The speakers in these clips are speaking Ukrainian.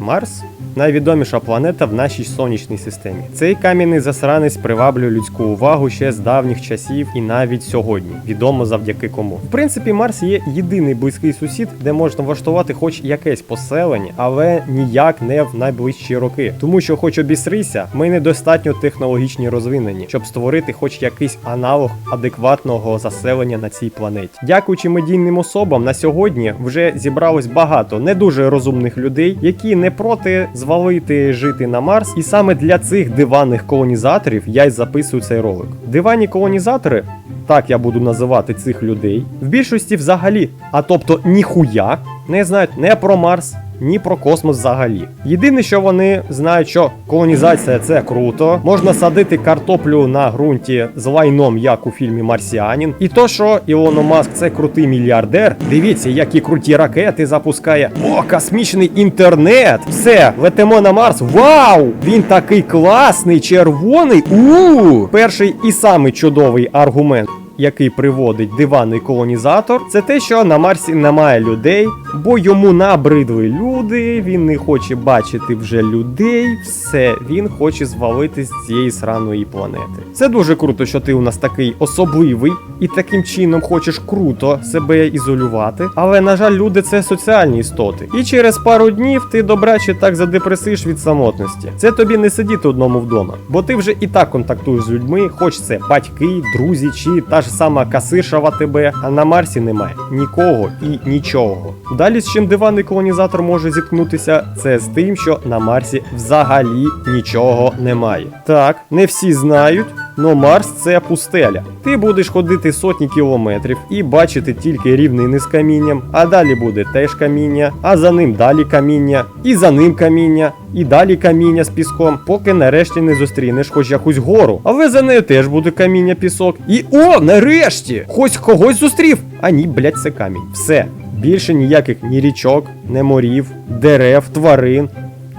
Марс найвідоміша планета в нашій сонячній системі. Цей кам'яний засранець приваблює людську увагу ще з давніх часів і навіть сьогодні. Відомо завдяки кому. В принципі, Марс є єдиний близький сусід, де можна влаштувати хоч якесь поселення, але ніяк не в найближчі роки. Тому що, хоч обісрися, ми недостатньо технологічні розвинені, щоб створити хоч якийсь аналог адекватного заселення на цій планеті. Дякуючи медійним особам, на сьогодні вже зібралось багато не дуже розумних людей, які не проти звалити жити на Марс, і саме для цих диванних колонізаторів я й записую цей ролик. Диванні колонізатори. Так я буду називати цих людей. В більшості взагалі, а тобто ніхуя, не знають не про Марс, ні про космос взагалі. Єдине, що вони знають, що колонізація це круто, можна садити картоплю на ґрунті з лайном, як у фільмі Марсіанін. І то, що Ілон Маск це крутий мільярдер. Дивіться, які круті ракети запускає. О, космічний інтернет! Все, летимо на Марс. Вау! Він такий класний, червоний. У перший і самий чудовий аргумент який приводить диванний колонізатор, це те, що на Марсі немає людей, бо йому набридли люди, він не хоче бачити вже людей. Все, він хоче звалити з цієї сраної планети. Це дуже круто, що ти у нас такий особливий і таким чином хочеш круто себе ізолювати. Але на жаль, люди це соціальні істоти. І через пару днів ти добряче так задепресиш від самотності. Це тобі не сидіти одному вдома, бо ти вже і так контактуєш з людьми, хоч це батьки, друзі чи та ж сама касишава тебе, а на Марсі немає нікого і нічого. Далі з чим диванний колонізатор може зіткнутися, це з тим, що на Марсі взагалі нічого немає. Так, не всі знають. Но Марс це пустеля. Ти будеш ходити сотні кілометрів і бачити тільки рівнини з камінням, а далі буде теж каміння, а за ним далі каміння, і за ним каміння, і далі каміння з піском, поки нарешті не зустрінеш хоч якусь гору. Але за нею теж буде каміння пісок. І о, нарешті! Хоч когось зустрів! А ні, блять, це камінь. Все. Більше ніяких ні річок, ні морів, дерев, тварин.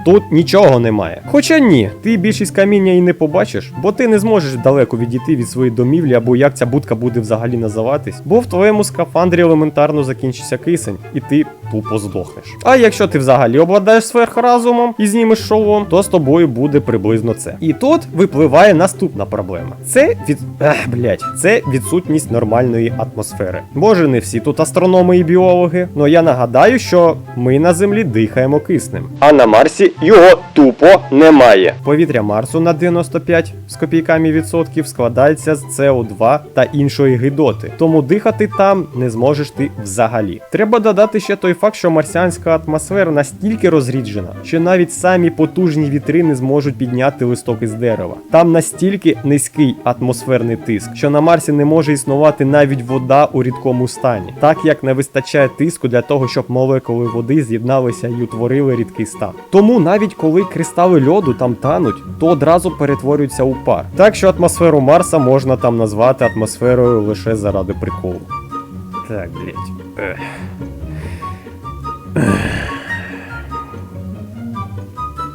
Тут нічого немає. Хоча ні, ти більшість каміння і не побачиш, бо ти не зможеш далеко відійти від своєї домівлі, або як ця будка буде взагалі називатись, бо в твоєму скафандрі елементарно закінчиться кисень, і ти тупо здохнеш. А якщо ти взагалі обладаєш сверхразумом і знімеш шолом, то з тобою буде приблизно це. І тут випливає наступна проблема. Це від Ех, блять, це відсутність нормальної атмосфери. Може, не всі тут астрономи і біологи, але я нагадаю, що ми на землі дихаємо киснем. А на Марсі його тупо немає. Повітря Марсу на 95 з копійками відсотків складається з СО2 та іншої гидоти. Тому дихати там не зможеш ти взагалі. Треба додати ще той факт, що марсіанська атмосфера настільки розріджена, що навіть самі потужні вітри не зможуть підняти листок із дерева. Там настільки низький атмосферний тиск, що на Марсі не може існувати навіть вода у рідкому стані, так як не вистачає тиску для того, щоб молекули води з'єдналися і утворили рідкий стан. Тому навіть коли кристали льоду там тануть, то одразу перетворюються у пар. Так що атмосферу Марса можна там назвати атмосферою лише заради приколу. Так, блять. Uh.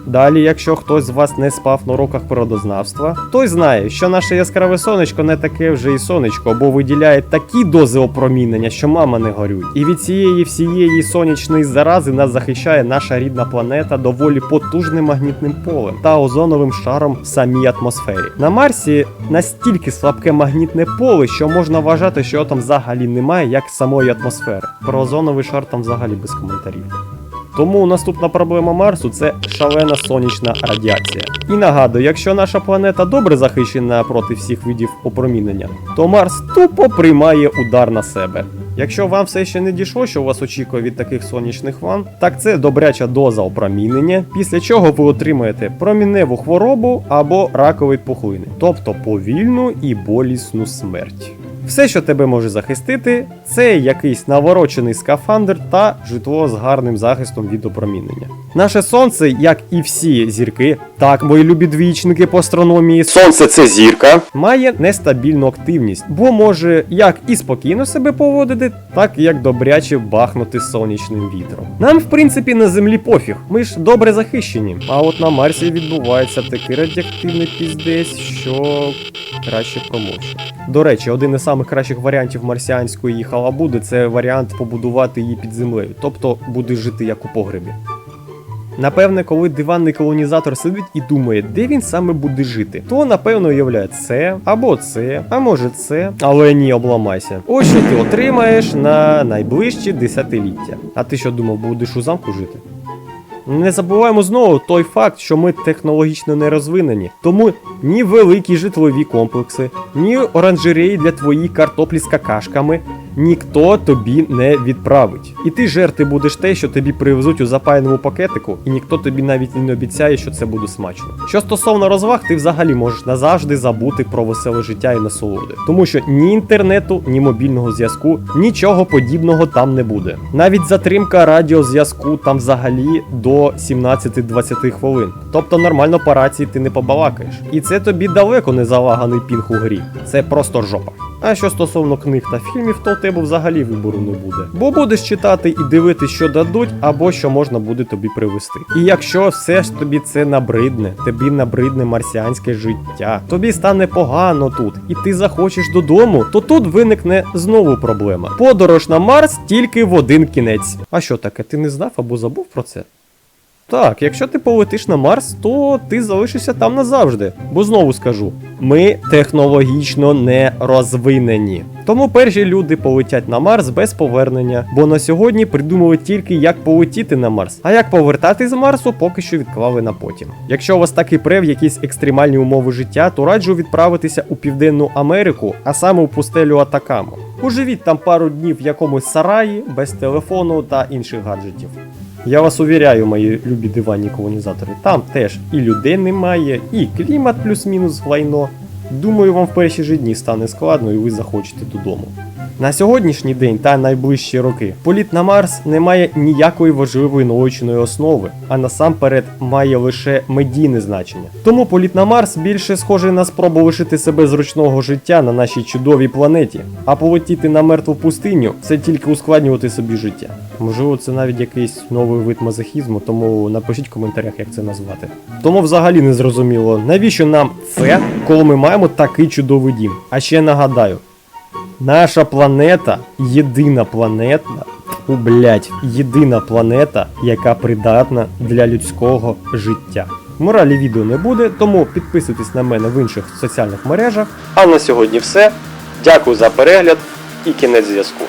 Далі, якщо хтось з вас не спав на уроках природознавства, той знає, що наше яскраве сонечко не таке вже і сонечко, бо виділяє такі дози опромінення, що мама не горюй. І від цієї всієї сонячної зарази нас захищає наша рідна планета доволі потужним магнітним полем та озоновим шаром в самій атмосфері. На Марсі настільки слабке магнітне поле, що можна вважати, що там взагалі немає, як самої атмосфери. Про озоновий шар там взагалі без коментарів. Тому наступна проблема Марсу це шалена сонячна радіація. І нагадую, якщо наша планета добре захищена проти всіх видів опромінення, то Марс тупо приймає удар на себе. Якщо вам все ще не дійшло, що вас очікує від таких сонячних ван, так це добряча доза опромінення, після чого ви отримаєте проміневу хворобу або ракові пухлини, тобто повільну і болісну смерть. Все, що тебе може захистити, це якийсь наворочений скафандр та житло з гарним захистом від опромінення. Наше сонце, як і всі зірки, так, мої любі двічники по астрономії, сонце це зірка, має нестабільну активність, бо може як і спокійно себе поводити, так і як добряче бахнути сонячним вітром. Нам, в принципі, на землі пофіг, ми ж добре захищені. А от на Марсі відбувається такий радіоактивний піздець, що краще промовчу. До речі, один із самих кращих варіантів марсіанської халабуди це варіант побудувати її під землею, тобто буде жити як у погребі. Напевне, коли диванний колонізатор сидить і думає, де він саме буде жити, то напевно уявляє це або це, а може це. Але ні, обламайся. Ось що ти отримаєш на найближчі десятиліття. А ти що думав, будеш у замку жити? Не забуваємо знову той факт, що ми технологічно не розвинені, тому ні великі житлові комплекси, ні оранжереї для твоїх картоплі з какашками ніхто тобі не відправить. І ти жерти будеш те, що тобі привезуть у запаяному пакетику, і ніхто тобі навіть не обіцяє, що це буде смачно. Що стосовно розваг, ти взагалі можеш назавжди забути про веселе життя і насолоди, тому що ні інтернету, ні мобільного зв'язку, нічого подібного там не буде. Навіть затримка радіозв'язку там взагалі до 17-20 хвилин. Тобто нормально по рації ти не побалакаєш. І це тобі далеко не залаганий пінг у грі. Це просто жопа. А що стосовно книг та фільмів, то у тебе взагалі вибору не буде. Бо будеш читати і дивитися, що дадуть, або що можна буде тобі привезти. І якщо все ж тобі це набридне, тобі набридне марсіанське життя, тобі стане погано тут, і ти захочеш додому, то тут виникне знову проблема. Подорож на Марс тільки в один кінець. А що таке, ти не знав або забув про це? Так, якщо ти полетиш на Марс, то ти залишишся там назавжди. Бо знову скажу, ми технологічно не розвинені. Тому перші люди полетять на Марс без повернення, бо на сьогодні придумали тільки як полетіти на Марс, а як повертати з Марсу поки що відклали на потім. Якщо у вас таки прев якісь екстремальні умови життя, то раджу відправитися у Південну Америку, а саме у пустелю Атакаму. Поживіть там пару днів в якомусь сараї без телефону та інших гаджетів. Я вас увіряю, мої любі диванні колонізатори, там теж і людей немає, і клімат плюс-мінус лайно. Думаю, вам в перші ж дні стане складно і ви захочете додому. На сьогоднішній день та найближчі роки політ на Марс не має ніякої важливої научної основи, а насамперед має лише медійне значення. Тому політ на Марс більше схожий на спробу лишити себе зручного життя на нашій чудовій планеті, а полетіти на мертву пустиню це тільки ускладнювати собі життя. Можливо, це навіть якийсь новий вид мазохізму, тому напишіть в коментарях, як це назвати. Тому взагалі не зрозуміло, навіщо нам це, коли ми маємо такий чудовий дім. А ще нагадаю, наша планета єдина планета, у блять, єдина планета, яка придатна для людського життя. Моралі відео не буде, тому підписуйтесь на мене в інших соціальних мережах. А на сьогодні все. Дякую за перегляд і кінець зв'язку.